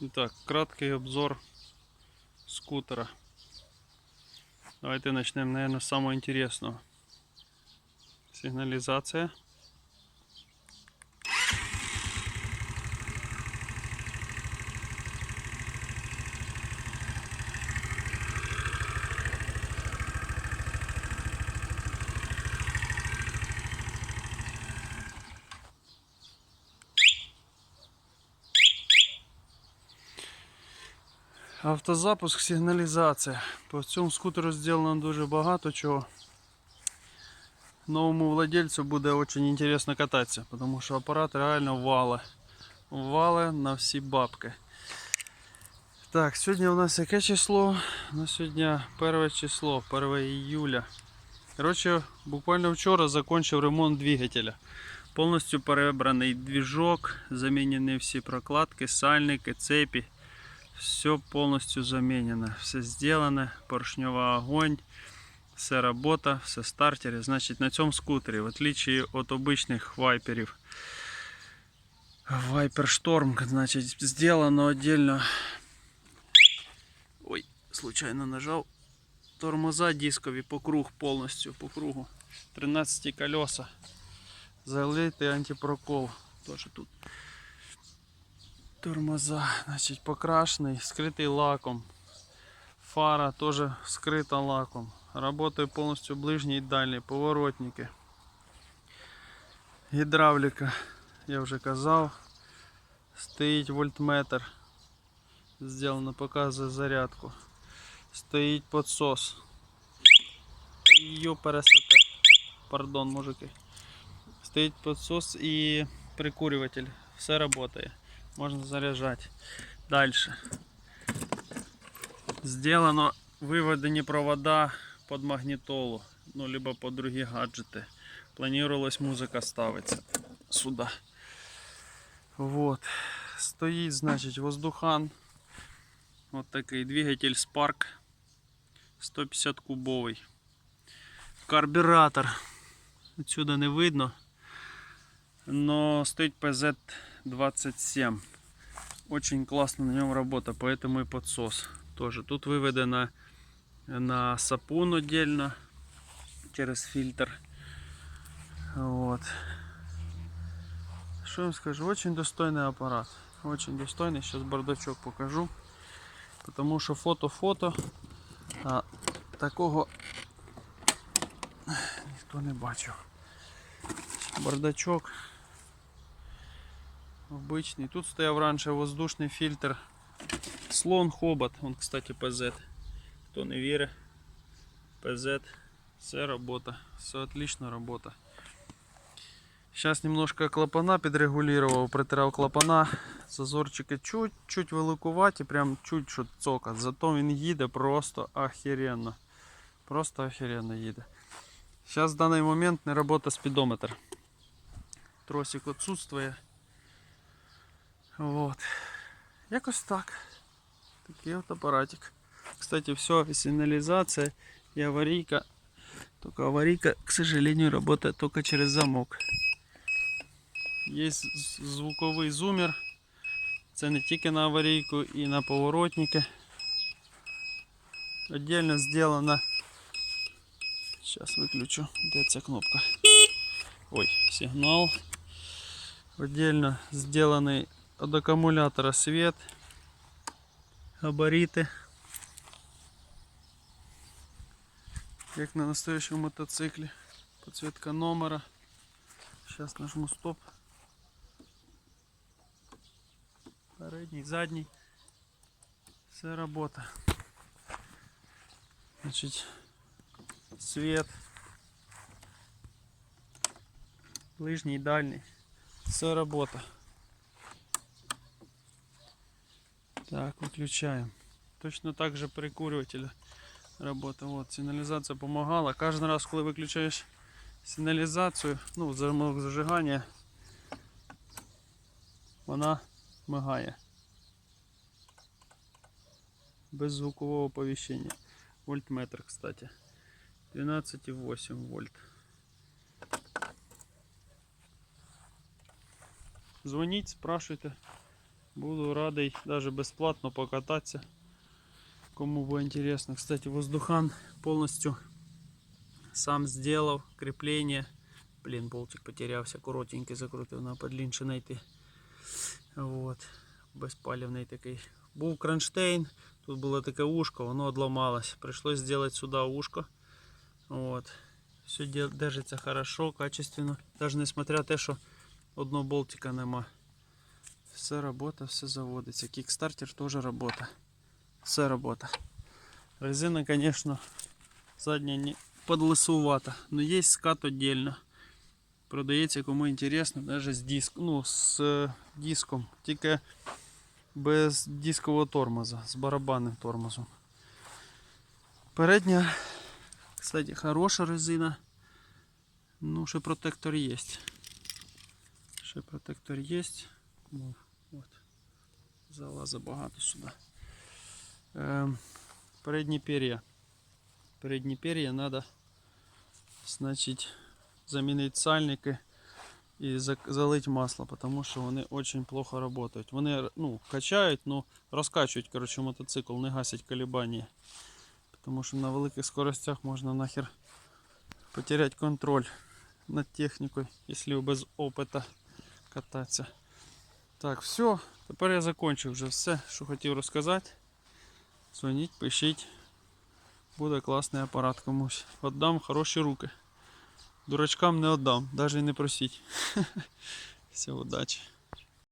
Итак, краткий обзор скутера. Давайте начнем, наверное, с самого интересного. Сигнализация. Автозапуск, сигналізація. По цьому скутеру зроблено дуже багато чого. Новому владельцю буде дуже інтересно кататися, тому що апарат реально вале. Вале на всі бабки. Так, сьогодні у нас яке число? На сьогодні перше число, 1 июля. Коротше, буквально вчора закончив ремонт двигателя. Повністю перебраний движок, замінені всі прокладки, сальники, цепі. Все полностью заменено, все сделано, поршнева огонь, все работа, все стартеры. Значит, на цьому скутері, в отличие от обычных вайперів, Viper Storm, значит, сделано отдельно. Ой, случайно нажал. Тормоза дискові по круг полностью, по кругу. 13 колеса. Залитий антипрокол. Тоже тут Тормоза, значить, покрашений, скритий лаком. Фара теж скрита лаком. Работає повністю ближній і дальній, поворотники. Гідравліка, я вже казав. Стоїть вольтметр. Сделано, показує зарядку. Стоїть підсос. Йо пересете. Пардон, мужики. Стоїть підсос і прикурюватель. Все працює можно заряжать. Дальше. Сделано выводные провода под магнитолу, ну, либо под другие гаджеты. Планировалась музыка ставиться сюда. Вот. Стоит, значит, воздухан. Вот такой двигатель Spark 150 кубовый. Карбюратор. Отсюда не видно. Но стоит PZ27. Очень классно на нем работа, поэтому и подсос тоже. Тут выведено на сапун отдельно через фильтр. Вот. Что я вам скажу? Очень достойный аппарат. Очень достойный. Сейчас бардачок покажу. Потому что фото-фото. А такого ніхто не бачив. Бардачок. Обычный. Тут стояв раньше воздушный фильтр. Слон Хобот. Он, кстати, PZ. Хто не вірить. PZ. Все работа. Все отлично работа. Сейчас немножко клапана підрегулював, притирав клапана. Зазорчики чуть-чуть великуваті, прям чуть що цока. Зато він їде просто охеренно. Просто охеренно їде. Сейчас в данный момент не работа спидометр. Тросик отсутствує. Вот. Якось так. Такий от апаратик. Кстати, все, сигнализация и аварийка. Только аварийка, к сожалению, работает только через замок. Есть з- звуковий зумер. Це не тільки на аварійку і на поворотники. Отдельно сделано. Сейчас выключу. Де ця кнопка? Ой, сигнал. Отдельно сделанный от аккумулятора свет, габариты. Как на настоящем мотоцикле. Подсветка номера. Сейчас нажму стоп. Передний, задний. Все работа. Значит, свет. Ближний, дальний. Все работа. Так, выключаем. Точно так же прикуриватель работа. Вот, сигнализация помогала. Каждый раз, когда выключаешь сигнализацию, ну, замок зажигания, вона мигає. Без звукового оповещения. Вольтметр, кстати. 12,8 вольт. Звоніть, спрашивайте. Буду радий даже безплатно покататися. Кому буде интересно. Кстати, воздухан полностью сам сделал крепление. Блин, болтик потерявся, коротенький закрутив, на подлінше знайти. Вот. Безпалівний такий. Був кронштейн, тут було таке ушко, воно одламалось. Пришлось сделать сюда ушко. Вот. Все держиться хорошо, качественно. Даже несмотря те, що одного болтика нема Все робота, все заводиться. Кікстартер теж робота. Все робота. Резина, конечно, задня не подлисувата, но є скат отдельно. Продається, кому інтересно, навіть з диск, ну, з е, диском, тільки без дискового тормоза, з барабанним тормозом. Передня, кстати, хороша резина. Ну, ще протектор є. Ще протектор є. Ну, от. Залаза багато сюди. Ем, передні пер'я. Передні пер'я треба, значить, замінити сальники і зак- залить масло, тому що вони дуже плохо працюють. Вони ну, качають, ну, розкачують коротше, мотоцикл, не гасять колебання. Тому що на великих скоростях можна нахер потерять контроль над технікою, якщо без опита кататися. Так, все. Тепер я закончив вже все, що хотів розказати. Дзвоніть, пишіть. Буде класний апарат комусь. Отдам хороші руки. Дурачкам не отдам, навіть не просіть. Все, удачі.